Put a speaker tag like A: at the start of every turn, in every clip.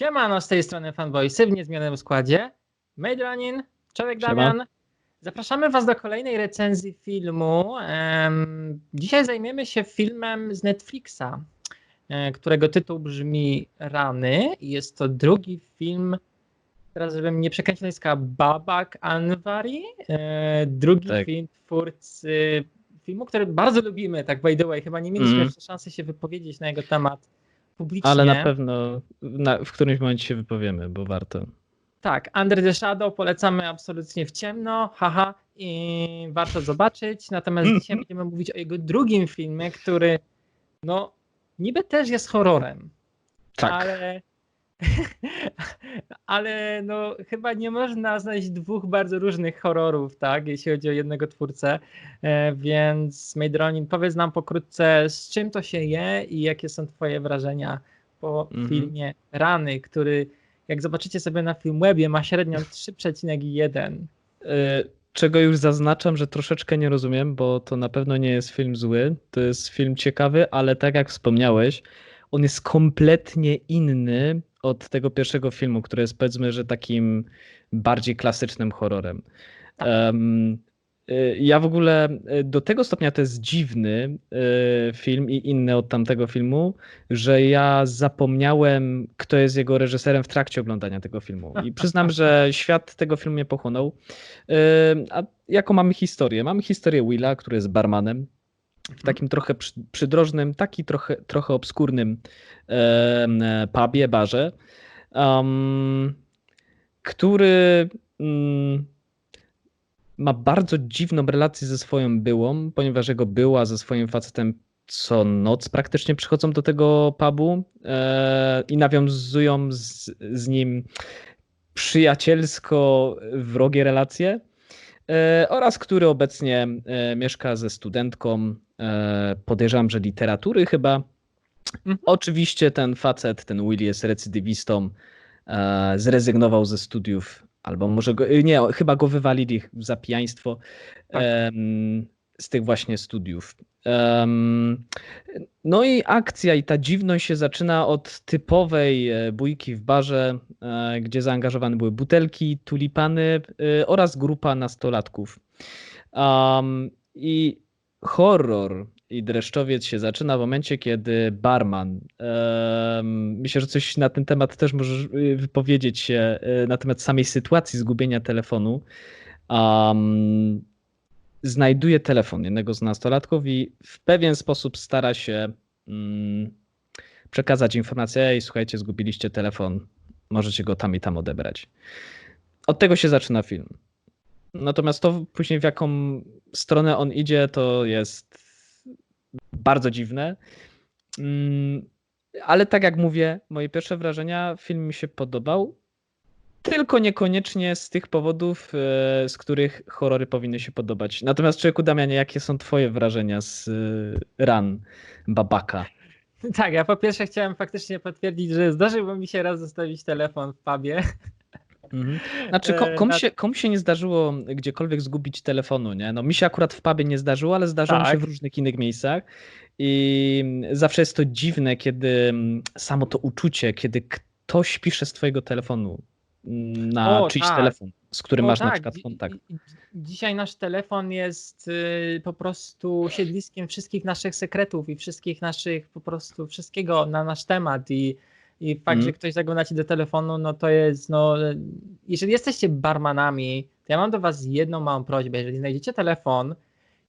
A: Siemano, z tej strony Fanboysy w niezmienionym składzie. Made Running, Człowiek
B: Siema.
A: Damian. Zapraszamy Was do kolejnej recenzji filmu. Dzisiaj zajmiemy się filmem z Netflixa, e, którego tytuł brzmi Rany. Jest to drugi film, teraz żebym nie przekręcił nazwiska, Babak Anwari. E, Drugi
B: Tak.
A: film twórcy filmu, który bardzo lubimy, tak by the way. Chyba nie mieliśmy
B: Mhm.
A: jeszcze szansy się wypowiedzieć na jego temat publicznie.
B: Ale na pewno na, w którymś momencie się wypowiemy, bo warto.
A: Tak, Under the Shadow polecamy absolutnie w ciemno, haha, i warto zobaczyć. Natomiast dzisiaj będziemy mówić o jego drugim filmie, który no niby też jest horrorem,
B: Tak.
A: ale ale no chyba nie można znaleźć dwóch bardzo różnych horrorów, tak, jeśli chodzi o jednego twórcę, e, więc Maidronin, powiedz nam pokrótce, z czym to się je i jakie są twoje wrażenia po
B: Mhm.
A: filmie Rany, który jak zobaczycie sobie na Filmwebie ma średnią 3,1.
B: E, Czego już zaznaczam, że troszeczkę nie rozumiem, bo to na pewno nie jest film zły. To jest film ciekawy, ale tak jak wspomniałeś, on jest kompletnie inny od tego pierwszego filmu, który jest powiedzmy, że takim bardziej klasycznym horrorem.
A: Tak.
B: Em, y, ja w ogóle y, do tego stopnia to jest dziwny y, film i inny od tamtego filmu, że ja zapomniałem, kto jest jego reżyserem w trakcie oglądania tego filmu. I przyznam, że świat tego filmu mnie pochłonął. A jaką mamy historię? Mamy historię Willa, który jest barmanem w takim trochę przy- przydrożnym, taki trochę, trochę obskurnym em, pubie, barze, um, który mm, ma bardzo dziwną relację ze swoją byłą, ponieważ jego była ze swoim facetem co noc praktycznie przychodzą do tego pubu e, i nawiązują z, z nim przyjacielsko wrogie relacje e, oraz który obecnie e, mieszka ze studentką, e, podejrzewam, że literatury chyba.
A: Mhm.
B: Oczywiście ten facet, ten Will jest recydywistą, e, zrezygnował ze studiów, albo może go, nie, chyba go wywalili za pijaństwo
A: Tak.
B: z tych właśnie studiów. No i akcja i ta dziwność się zaczyna od typowej e, bójki w barze, e, gdzie zaangażowane były butelki, tulipany e, oraz grupa nastolatków. I horror i dreszczowiec się zaczyna w momencie, kiedy barman, myślę, że coś na ten temat też możesz y, wypowiedzieć się y, na temat samej sytuacji zgubienia telefonu, znajduje telefon jednego z nastolatków i w pewien sposób stara się mm, przekazać informację, ej, słuchajcie, zgubiliście telefon, możecie go tam i tam odebrać. Od tego się zaczyna film. Natomiast to później w jaką stronę on idzie, to jest bardzo dziwne. Mm, Ale tak jak mówię, moje pierwsze wrażenia, film mi się podobał. Tylko niekoniecznie z tych powodów, e, z których horrory powinny się podobać. Natomiast człowieku Damianie, jakie są twoje wrażenia z e, ran Babaka?
A: Tak, ja po pierwsze chciałem faktycznie potwierdzić, że zdarzyło mi się raz zostawić telefon w pubie.
B: Mhm. Znaczy,
A: E,
B: komu,
A: na-
B: się, komu się nie zdarzyło gdziekolwiek zgubić telefonu, nie? No mi się akurat w pubie nie zdarzyło, ale zdarzyło mi się
A: Tak.
B: w różnych innych miejscach i zawsze jest to dziwne, kiedy mm, samo to uczucie, kiedy ktoś pisze z twojego telefonu mm, na
A: O,
B: czyjś
A: tak.
B: telefon, z którym
A: O,
B: masz na
A: tak,
B: przykład
A: dzi-
B: kontakt.
A: Dzisiaj nasz telefon jest y, po prostu siedliskiem wszystkich naszych sekretów i wszystkich naszych, po prostu wszystkiego na nasz temat i, i fakt,
B: Mhm.
A: że ktoś zagląda ci do telefonu, no to jest, no, jeżeli jesteście barmanami, to ja mam do was jedną małą prośbę, jeżeli znajdziecie telefon,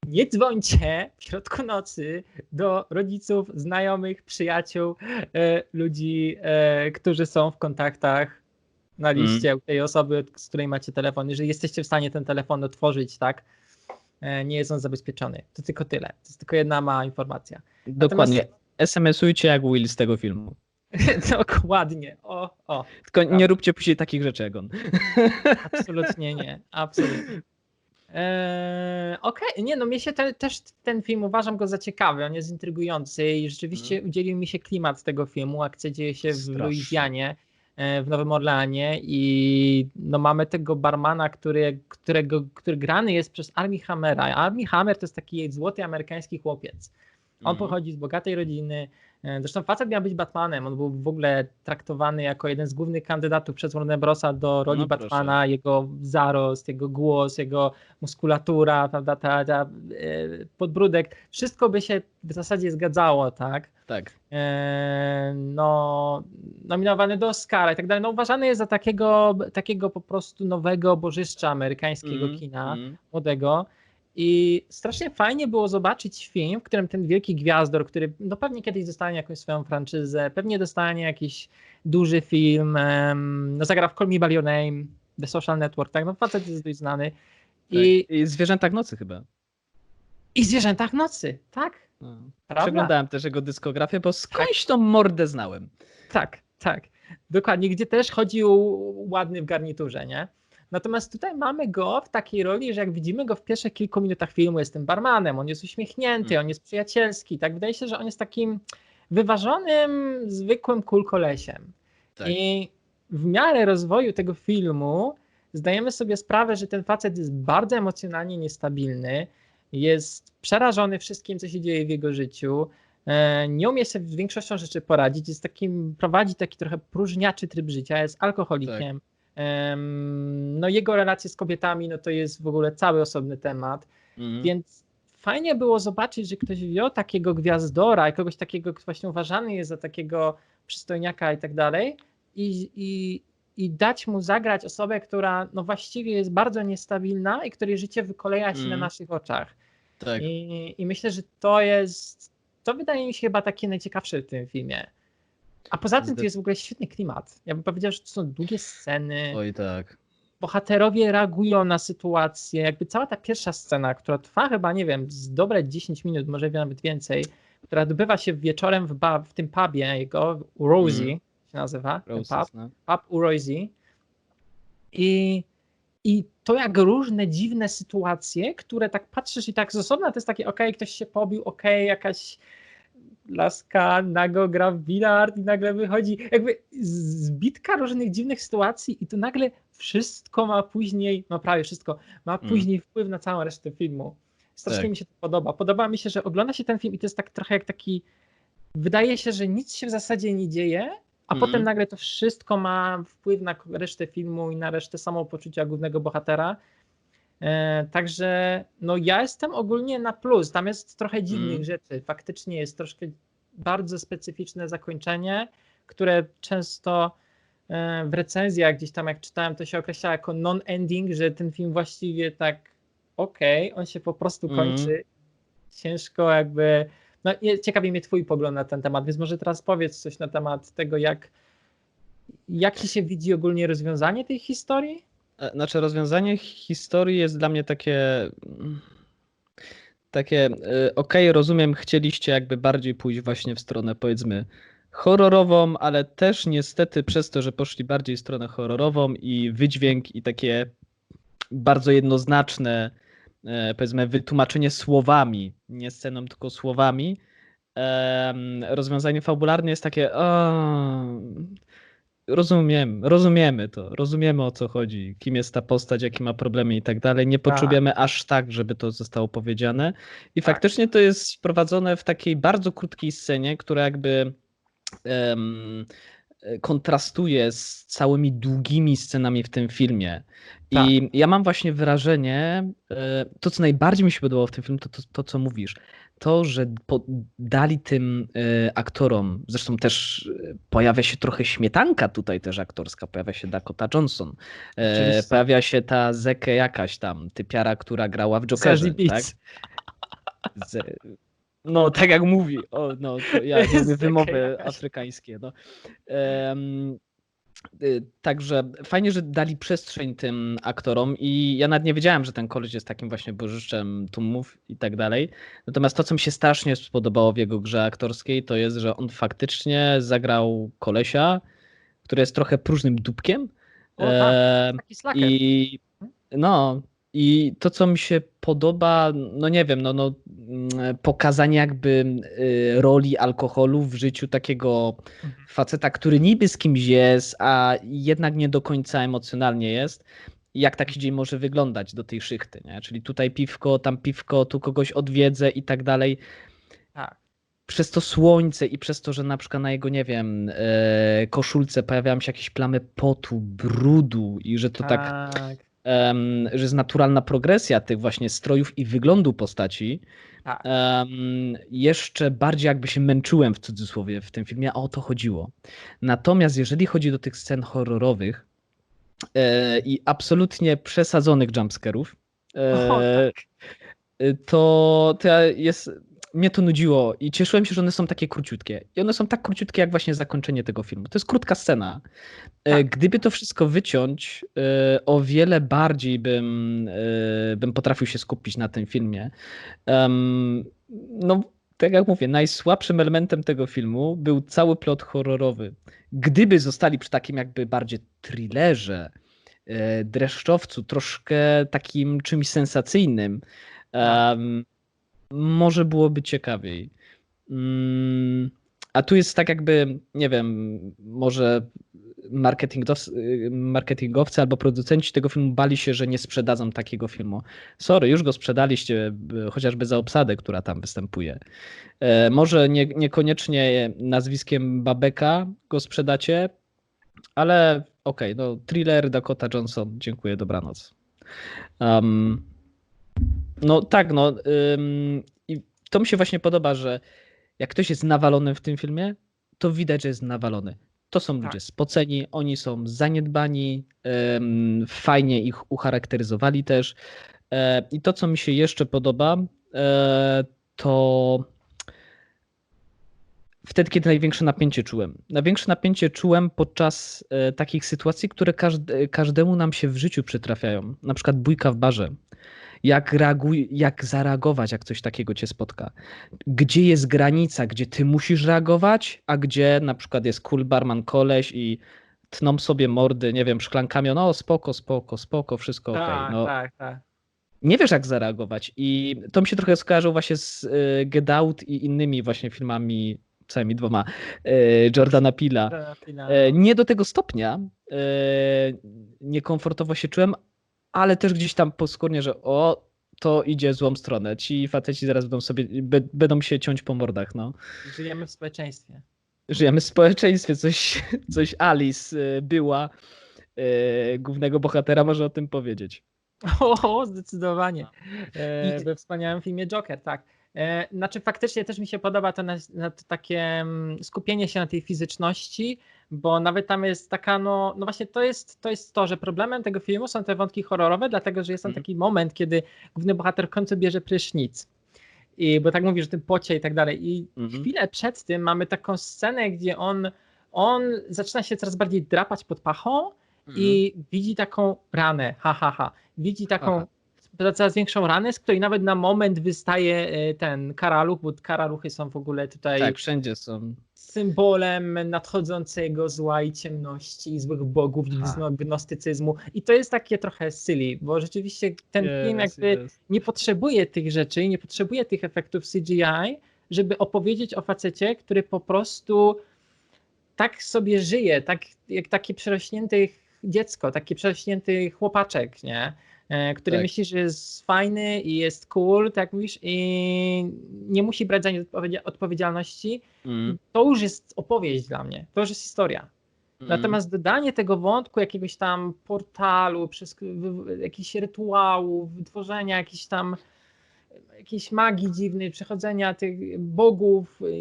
A: nie dzwońcie w środku nocy do rodziców, znajomych, przyjaciół, e, ludzi, e, którzy są w kontaktach na
B: Mhm.
A: liście u tej osoby, z której macie telefon. Jeżeli jesteście w stanie ten telefon otworzyć, tak, e, nie jest on zabezpieczony. To tylko tyle. To jest tylko jedna mała informacja.
B: Dokładnie. SMS-ujcie jak Will z tego filmu.
A: Dokładnie. O, o,
B: Tylko nie
A: Prawda.
B: róbcie później takich rzeczy jak on.
A: absolutnie nie. Absolutnie. Eee, Okej, nie no, mnie się te, też ten film uważam go za ciekawy, on jest intrygujący i rzeczywiście udzielił mi się klimat tego filmu. Akcja dzieje się w. Luizjanie, e, w Nowym Orleanie i no mamy tego barmana, który, którego, który grany jest przez Armie Hammera. Armie Hammer to jest taki złoty amerykański chłopiec. On
B: Mhm.
A: pochodzi z bogatej rodziny, E, zresztą facet miał być Batmanem. On był w ogóle traktowany jako jeden z głównych kandydatów przez Warner Brosa do roli
B: No
A: Batmana.
B: proszę.
A: Jego zarost, jego głos, jego muskulatura, prawda, ta, ta, e, podbródek. Wszystko by się w zasadzie zgadzało, tak?
B: Tak.
A: E, no, nominowany do Oscara i tak dalej. No, uważany jest za takiego, takiego po prostu nowego bożyszcza amerykańskiego
B: Mm,
A: kina,
B: mm.
A: młodego. I strasznie fajnie było zobaczyć film, w którym ten wielki gwiazdor, który no pewnie kiedyś dostanie jakąś swoją franczyzę, pewnie dostanie jakiś duży film, em, no zagra w Call Me By Your Name, The Social Network, tak, no facet jest dość znany. I,
B: Tak. I Zwierzęta w nocy chyba.
A: I Zwierzętach Nocy, tak,
B: No.
A: prawda?
B: Przeglądałem też jego dyskografię, bo skądś tą mordę znałem.
A: Tak, tak. Dokładnie, gdzie też chodził ładny w garniturze, nie? Natomiast tutaj mamy go w takiej roli, że jak widzimy go w pierwszych kilku minutach filmu, jest tym barmanem, on jest uśmiechnięty,
B: Mm.
A: on jest przyjacielski, tak? Wydaje się, że on jest takim wyważonym, zwykłym kulkolesiem.
B: Tak.
A: I w miarę rozwoju tego filmu zdajemy sobie sprawę, że ten facet jest bardzo emocjonalnie niestabilny, jest przerażony wszystkim, co się dzieje w jego życiu, e, nie umie sobie z większością rzeczy poradzić, jest takim, prowadzi taki trochę próżniaczy tryb życia, jest alkoholikiem. Em, No jego relacje z kobietami, no to jest w ogóle cały osobny temat,
B: Mhm.
A: więc fajnie było zobaczyć, że ktoś wziął takiego gwiazdora kogoś takiego, kto właśnie uważany jest za takiego przystojniaka i tak dalej i, i, i dać mu zagrać osobę, która no właściwie jest bardzo niestabilna i której życie wykoleja się na
B: Mhm.
A: naszych oczach.
B: Tak.
A: I, I myślę, że to jest, to wydaje mi się chyba takie najciekawsze w tym filmie. A poza tym to jest w ogóle świetny klimat. Ja bym powiedział, że to są długie sceny,
B: Oj tak.
A: bohaterowie reagują na sytuację. Jakby cała ta pierwsza scena, która trwa chyba, nie wiem, z dobre 10 minut, może nawet więcej, która odbywa się wieczorem w, ba- w tym pubie jego, u Rosie
B: Mhm.
A: się nazywa, ten pub
B: Roses, no.
A: pub u Rosie. I, I to jak różne dziwne sytuacje, które tak patrzysz i tak z osobna to jest takie, okej, ktoś się pobił, okej, jakaś laska nago gra w bilard i nagle wychodzi, jakby zbitka różnych dziwnych sytuacji i to nagle wszystko ma później, no prawie wszystko, ma
B: Mm.
A: później wpływ na całą resztę filmu. Strasznie
B: Tak.
A: mi się to podoba. Podoba mi się, że ogląda się ten film i to jest tak trochę jak taki, wydaje się, że nic się w zasadzie nie dzieje, a
B: Mhm.
A: potem nagle to wszystko ma wpływ na resztę filmu i na resztę samopoczucia głównego bohatera. E, także no ja jestem ogólnie na plus. Tam jest trochę dziwnych
B: Mhm.
A: rzeczy. Faktycznie jest troszkę bardzo specyficzne zakończenie, które często e, w recenzjach gdzieś tam jak czytałem, to się określa jako non-ending, że ten film właściwie tak okej, on się po prostu
B: Mhm.
A: kończy. Ciężko jakby. No, ciekawi mnie Twój pogląd na ten temat, więc może teraz powiedz coś na temat tego, jak, jak ci się widzi ogólnie rozwiązanie tej historii?
B: E, Znaczy, rozwiązanie historii jest dla mnie takie. mm, Takie, e, okej, rozumiem, chcieliście jakby bardziej pójść właśnie w stronę, powiedzmy, horrorową, ale też niestety przez to, że poszli bardziej w stronę horrorową i wydźwięk i takie bardzo jednoznaczne, e, powiedzmy, wytłumaczenie słowami, nie sceną, tylko słowami. Rozwiązanie fabularne jest takie. O, rozumiem, rozumiemy to, rozumiemy o co chodzi, kim jest ta postać, jakie ma problemy i tak dalej. Nie
A: Tak.
B: potrzebujemy aż tak, żeby to zostało powiedziane. I
A: Tak.
B: faktycznie to jest wprowadzone w takiej bardzo krótkiej scenie, która jakby e, kontrastuje z całymi długimi scenami w tym filmie. I ja mam właśnie wrażenie, e, to co najbardziej mi się podobało w tym filmie, to to, to co mówisz. To, że dali tym e, aktorom, zresztą też e, pojawia się trochę śmietanka tutaj też aktorska, pojawia się Dakota Johnson, e,
A: Oczywiście.
B: pojawia się ta Zeke jakaś tam, typiara, która grała w Jokerze, tak? Z, no, tak jak mówi. O, no, ja lubię wymowy afrykańskie. No. Y, Także fajnie, że dali przestrzeń tym aktorom i ja nawet nie wiedziałem, że ten koleś jest takim właśnie bożyszczem tłumów i tak dalej. Natomiast to, co mi się strasznie spodobało w jego grze aktorskiej, to jest, że on faktycznie zagrał kolesia, który jest trochę próżnym dupkiem.
A: O, tak,
B: Em,
A: Taki slacker.
B: i no, i to, co mi się podoba, no nie wiem, no, no mm, pokazanie jakby y, roli alkoholu w życiu takiego
A: Mhm.
B: faceta, który niby z kimś jest, a jednak nie do końca emocjonalnie jest. I Jak taki dzień może wyglądać do tej szychty, nie? Czyli tutaj piwko, tam piwko, tu kogoś odwiedzę i tak dalej.
A: Tak.
B: przez to słońce i przez to, że na przykład na jego, nie wiem, e, koszulce pojawiają się jakieś plamy potu, brudu i że to tak,
A: tak.
B: Em, że jest naturalna progresja tych właśnie strojów i wyglądu postaci.
A: Tak.
B: em, jeszcze bardziej jakby się męczyłem w cudzysłowie w tym filmie, a o to chodziło. Natomiast jeżeli chodzi do tych scen horrorowych e, i absolutnie przesadzonych jumpscarów, e,
A: O, tak.
B: to, to ja jest, mnie to nudziło i cieszyłem się, że one są takie króciutkie. I one są tak króciutkie, jak właśnie zakończenie tego filmu. To jest krótka scena. E,
A: Tak.
B: Gdyby to wszystko wyciąć, e, o wiele bardziej bym, e, bym potrafił się skupić na tym filmie. No, tak jak mówię, najsłabszym elementem tego filmu był cały plot horrorowy. Gdyby zostali przy takim jakby bardziej thrillerze, dreszczowcu, troszkę takim czymś sensacyjnym,
A: Tak.
B: Może byłoby ciekawiej. Mm, A tu jest tak jakby, nie wiem, może marketingowcy, albo producenci tego filmu bali się, że nie sprzedadzą takiego filmu. Sorry, już go sprzedaliście, chociażby za obsadę, która tam występuje. E, Może nie, niekoniecznie nazwiskiem Babeka go sprzedacie, ale okej, no thriller Dakota Johnson, dziękuję, dobranoc. Um, no tak, no ym, i to mi się właśnie podoba, że jak ktoś jest nawalony w tym filmie, to widać, że jest nawalony. To są
A: Tak.
B: ludzie spoceni, oni są zaniedbani, ym, fajnie ich ucharakteryzowali też. E, I to, co mi się jeszcze podoba, e, to wtedy, kiedy największe napięcie czułem. Największe napięcie czułem podczas e, takich sytuacji, które każde, każdemu nam się w życiu przytrafiają. Na przykład bójka w barze. Jak, reaguj, jak zareagować, jak coś takiego cię spotka. Gdzie jest granica, gdzie ty musisz reagować, a gdzie na przykład jest cool barman koleś i tną sobie mordy, nie wiem, szklankami, no spoko, spoko, spoko, wszystko okej.
A: Tak,
B: No,
A: tak, tak.
B: nie wiesz, jak zareagować. I to mi się trochę skojarzyło właśnie z y, Get Out i innymi właśnie filmami, co najmniej dwoma, y, Jordana Pila.
A: Na finał.
B: E, Nie do tego stopnia e, niekomfortowo się czułem, ale też gdzieś tam poskórnie, że o, to idzie w złą stronę. Ci faceci zaraz będą sobie, będą się ciąć po mordach, no.
A: Żyjemy w społeczeństwie.
B: Żyjemy w społeczeństwie, coś, coś Alice e, była, e, głównego bohatera może o tym powiedzieć.
A: O, zdecydowanie. E,
B: I-
A: we wspaniałym filmie Joker, tak. E, znaczy faktycznie też mi się podoba to, na, na to takie mm, skupienie się na tej fizyczności, bo nawet tam jest taka, no, no właśnie to jest, to jest to, że problemem tego filmu są te wątki horrorowe, dlatego że jest tam
B: Mhm.
A: taki moment, kiedy główny bohater w końcu bierze prysznic. I bo tak mówisz o tym pocie i tak dalej. I
B: Mhm.
A: chwilę przed tym mamy taką scenę, gdzie on, on zaczyna się coraz bardziej drapać pod pachą i widzi taką ranę, ha, ha, ha. Widzi taką
B: Aha.
A: coraz większą ranę, z której nawet na moment wystaje e, ten karaluch, bo karaluchy są w ogóle tutaj
B: Tak, wszędzie są.
A: Symbolem nadchodzącego zła i ciemności, złych bogów i gnostycyzmu. I to jest takie trochę silly, bo rzeczywiście ten film
B: Jest,
A: jakby
B: jest.
A: nie potrzebuje tych rzeczy, nie potrzebuje tych efektów CGI, żeby opowiedzieć o facecie, który po prostu tak sobie żyje, tak jak taki przerośnięty dziecko, taki przerośnięty chłopaczek, nie? E, Który
B: Tak.
A: myśli, że jest fajny i jest cool, tak mówisz, i nie musi brać za nie odpowiedzia- odpowiedzialności.
B: Mm,
A: To już jest opowieść dla mnie, to już jest historia.
B: mm.
A: Natomiast dodanie tego wątku jakiegoś tam portalu, przez jakichś rytuałów, wytworzenia jakiejś tam jakiejś magii dziwnej, przechodzenia tych bogów i,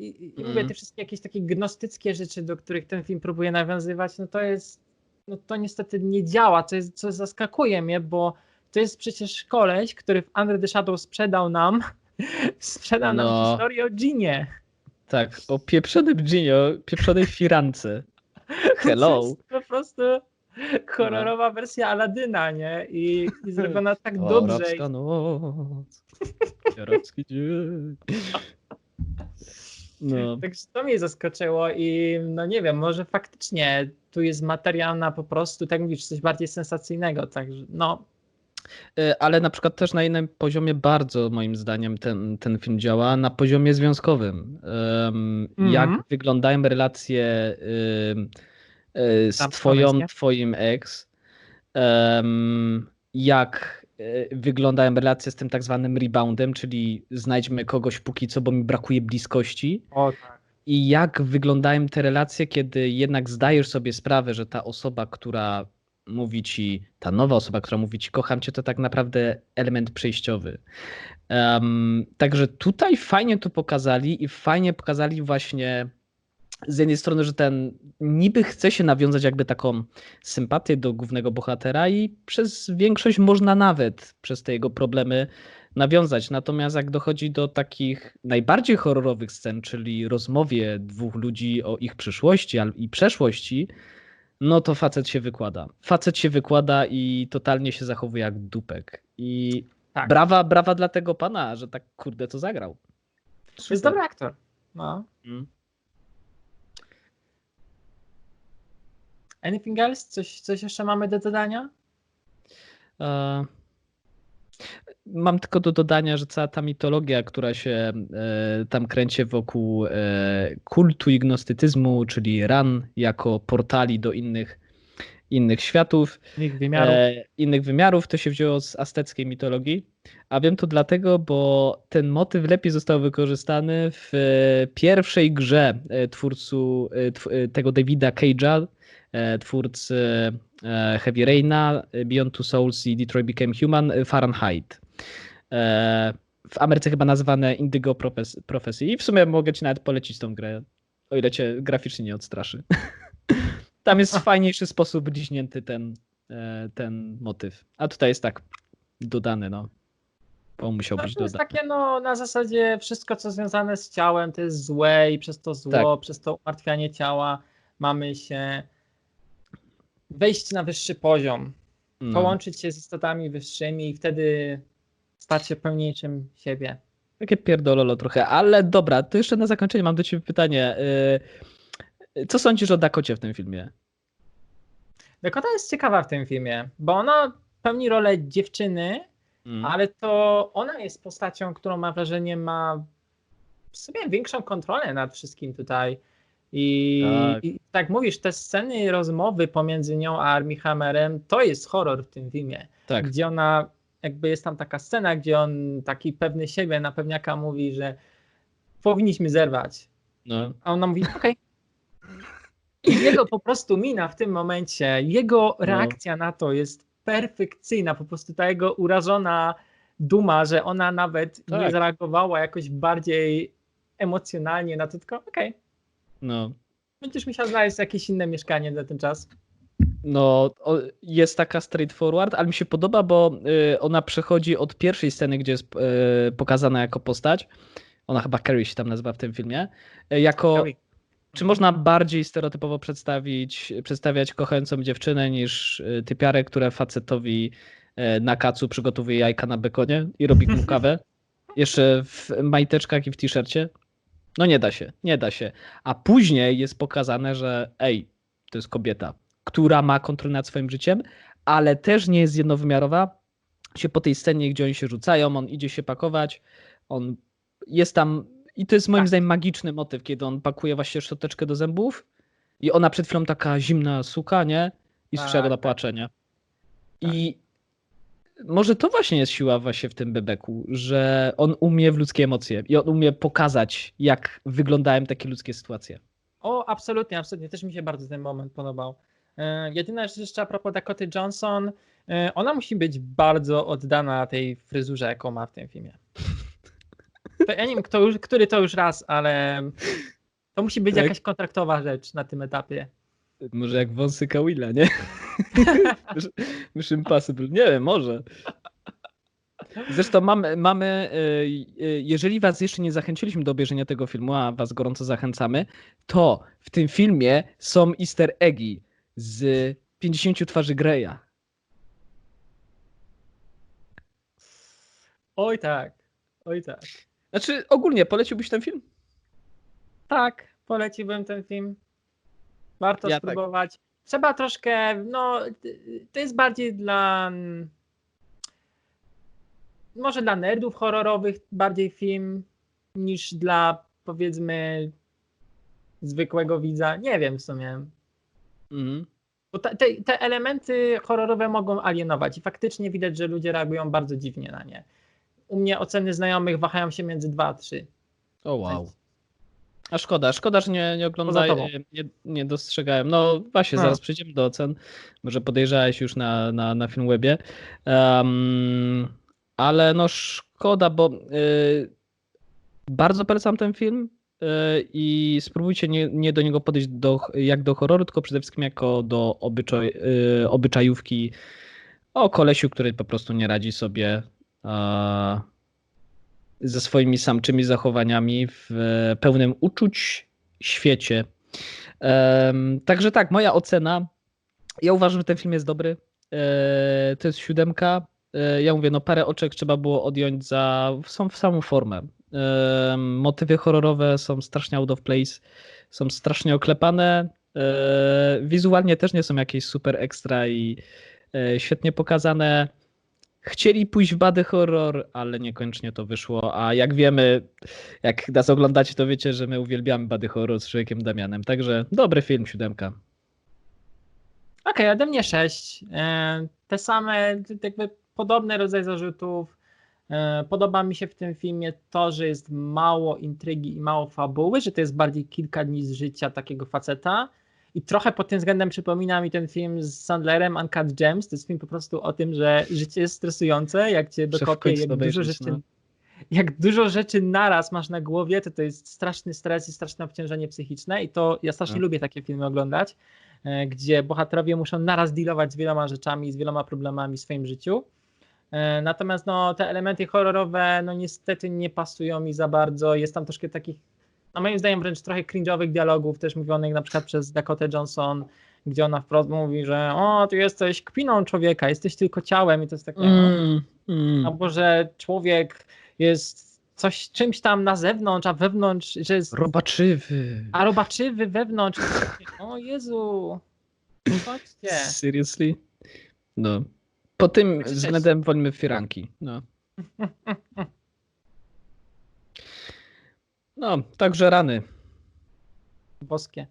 A: i, i mówię,
B: Mhm.
A: te wszystkie jakieś takie gnostyckie rzeczy, do których ten film próbuje nawiązywać, no to jest, no to niestety nie działa, co, jest, co zaskakuje mnie, bo to jest przecież koleś, który w Under the Shadow sprzedał nam sprzedał nam
B: No.
A: historię o Ginie.
B: Tak, o pieprzonym Ginie, o pieprzonej firance. Hello.
A: To jest po prostu horrorowa wersja Aladyna, nie? I, i zrobiona tak
B: O,
A: dobrze.
B: Arabska noc. Arabski dzień. No.
A: Także to mnie zaskoczyło i no nie wiem, może faktycznie tu jest materiał na po prostu, tak mówisz, coś bardziej sensacyjnego, także no
B: E, Ale na przykład też na innym poziomie bardzo moim zdaniem ten, ten film działa, na poziomie związkowym.
A: Mhm.
B: Jak wyglądają relacje e, z twoją, twoim ex, em, jak wyglądają relacje z tym tak zwanym reboundem, czyli znajdźmy kogoś póki co, bo mi brakuje bliskości.
A: O tak.
B: I jak wyglądają te relacje, kiedy jednak zdajesz sobie sprawę, że ta osoba, która mówi ci, ta nowa osoba, która mówi ci kocham cię, to tak naprawdę element przejściowy. Um, także tutaj fajnie to pokazali i fajnie pokazali właśnie z jednej strony, że ten niby chce się nawiązać jakby taką sympatię do głównego bohatera i przez większość można nawet przez te jego problemy nawiązać. Natomiast jak dochodzi do takich najbardziej horrorowych scen, czyli rozmowie dwóch ludzi o ich przyszłości i przeszłości, no to facet się wykłada. Facet się wykłada i totalnie się zachowuje jak dupek. I tak. brawa, brawa dla tego pana, że tak kurde to zagrał.
A: Super. Jest dobry aktor. No. Hmm. Anything else? Coś, coś jeszcze mamy do dodania?
B: E, mam tylko do dodania, że cała ta mitologia, która się e, tam kręci wokół e, kultu i czyli ran jako portali do innych, innych światów,
A: innych wymiarów.
B: innych wymiarów, to się wzięło z azteckiej mitologii. A wiem to dlatego, bo ten motyw lepiej został wykorzystany w pierwszej grze twórcu tego Davida Cage'a, E, twórcy e, Heavy Raina, Beyond Two Souls i Detroit Became Human, e, Fahrenheit. W Ameryce chyba nazwane Indigo Prophecy. I w sumie mogę ci nawet polecić tą grę, o ile cię graficznie nie odstraszy. Tam jest w fajniejszy sposób bliźnięty ten, ten motyw. A tutaj jest tak dodany, no. Bo musiał
A: no,
B: być
A: to jest
B: dodany.
A: takie, no, na zasadzie wszystko, co związane z ciałem, to jest złe i przez to zło, tak. przez to umartwianie ciała mamy się wejść na wyższy poziom, no. połączyć się z istotami wyższymi i wtedy stać się pełniejszym siebie.
B: Takie pierdololo trochę, ale dobra, to jeszcze na zakończenie mam do ciebie pytanie. Y, co sądzisz o Dakocie w tym filmie?
A: Dakota jest ciekawa w tym filmie, bo ona pełni rolę dziewczyny, mm. ale to ona jest postacią, którą mam wrażenie ma w sobie większą kontrolę nad wszystkim tutaj. I tak. I tak mówisz, te sceny rozmowy pomiędzy nią a Armie Hammerem, to jest horror w tym filmie. Tak. Gdzie ona, jakby jest tam taka scena, gdzie on taki pewny siebie na pewniaka mówi, że powinniśmy zerwać. No. A ona mówi, okej. Okay. I jego po prostu mina w tym momencie, jego no. reakcja na to jest perfekcyjna. Po prostu ta jego urażona duma, że ona nawet tak. nie zareagowała jakoś bardziej emocjonalnie na to, tylko okej. Okay
B: no.
A: Będziesz musiał znaleźć jakieś inne mieszkanie na ten czas.
B: No, jest taka straightforward, ale mi się podoba, bo y, ona przechodzi od pierwszej sceny, gdzie jest y, pokazana jako postać. Ona chyba Carrie się tam nazywa w tym filmie. Y, jako. Czy można bardziej stereotypowo przedstawić, przedstawiać kochającą dziewczynę niż typiarę, która facetowi na kacu przygotowuje jajka na bekonie i robi mu kawę? Jeszcze w majteczkach i w t-shircie? No nie da się, nie da się. A później jest pokazane, że ej, to jest kobieta, która ma kontrolę nad swoim życiem, ale też nie jest jednowymiarowa. Się po tej scenie, gdzie oni się rzucają, on idzie się pakować, on jest tam i to jest moim tak. zdaniem magiczny motyw, kiedy on pakuje właśnie szczoteczkę do zębów i ona przed chwilą taka zimna suka, nie? I strzega tak, do tak. płaczenia. I tak może to właśnie jest siła właśnie w tym Bebeku, że on umie w ludzkie emocje i on umie pokazać, jak wyglądają takie ludzkie sytuacje.
A: O, absolutnie, absolutnie. Też mi się bardzo ten moment podobał. E, jedyna rzecz jeszcze a propos Dakoty Johnson, e, ona musi być bardzo oddana tej fryzurze, jaką ma w tym filmie. To, ja nie wiem, kto już, który to już raz, ale to musi być tak? jakaś kontraktowa rzecz na tym etapie.
B: Może jak wąsy Kawila, nie? Mission Impossible. Nie wiem, może. Zresztą mamy, mamy, e, e, jeżeli was jeszcze nie zachęciliśmy do obejrzenia tego filmu, a was gorąco zachęcamy, to w tym filmie są easter eggi z 50 twarzy Greya.
A: Oj tak, oj tak.
B: Znaczy ogólnie poleciłbyś ten film?
A: Tak, poleciłbym ten film. Warto ja tak. spróbować. Tak. Trzeba troszkę, no to jest bardziej dla może dla nerdów horrorowych bardziej film niż dla powiedzmy zwykłego widza. Nie wiem w sumie. Mhm. Bo te, te, te elementy horrorowe mogą alienować i faktycznie widać, że ludzie reagują bardzo dziwnie na nie. U mnie oceny znajomych wahają się między 2 a 3.
B: O wow. A szkoda, szkoda, że nie, nie oglądałem, nie, nie dostrzegałem. No właśnie, no. zaraz przejdziemy do ocen. Może podejrzałeś już na, na, na Filmwebie. Um, ale no szkoda, bo y, bardzo polecam ten film y, i spróbujcie nie, nie do niego podejść do, jak do horroru, tylko przede wszystkim jako do obyczaj, y, obyczajówki o kolesiu, który po prostu nie radzi sobie ze swoimi samczymi zachowaniami w pełnym uczuć świecie. Także tak, moja ocena. Ja uważam, że ten film jest dobry. E, to jest siódemka. E, ja mówię, no parę oczek trzeba było odjąć za są w samą formę. Motywy horrorowe są strasznie out of place, są strasznie oklepane. E, wizualnie też nie są jakieś super ekstra i świetnie pokazane. Chcieli pójść w bady horror, ale niekoniecznie to wyszło. A jak wiemy, jak nas oglądacie, to wiecie, że my uwielbiamy bady horror z człowiekiem Damianem. Także dobry film, siódemka.
A: Okej, okay, ode mnie sześć. Te same, jakby podobny rodzaj zarzutów. E, podoba mi się w tym filmie to, że jest mało intrygi i mało fabuły, że to jest bardziej kilka dni z życia takiego faceta. I trochę pod tym względem przypomina mi ten film z Sandlerem Uncut Gems. To jest film po prostu o tym, że życie jest stresujące, jak cię dokopie, jak dużo rzeczy. No. Jak dużo rzeczy naraz masz na głowie, to to jest straszny stres i straszne obciążenie psychiczne i to ja strasznie no. lubię takie filmy oglądać, e, gdzie bohaterowie muszą naraz dealować z wieloma rzeczami, z wieloma problemami w swoim życiu E, natomiast no, te elementy horrorowe no niestety nie pasują mi za bardzo. Jest tam troszkę takich, no moim zdaniem wręcz trochę cringe'owych dialogów, też mówionych na przykład przez Dakota Johnson, gdzie ona wprost mówi, że o, ty jesteś kpiną człowieka, jesteś tylko ciałem i to jest takie, mm, mm. albo że człowiek jest coś, czymś tam na zewnątrz, a wewnątrz, że jest...
B: Robaczywy.
A: A robaczywy wewnątrz. o Jezu, chodźcie.
B: Seriously? No. Po tym względem wolimy firanki. No. no, także rany.
A: Boskie.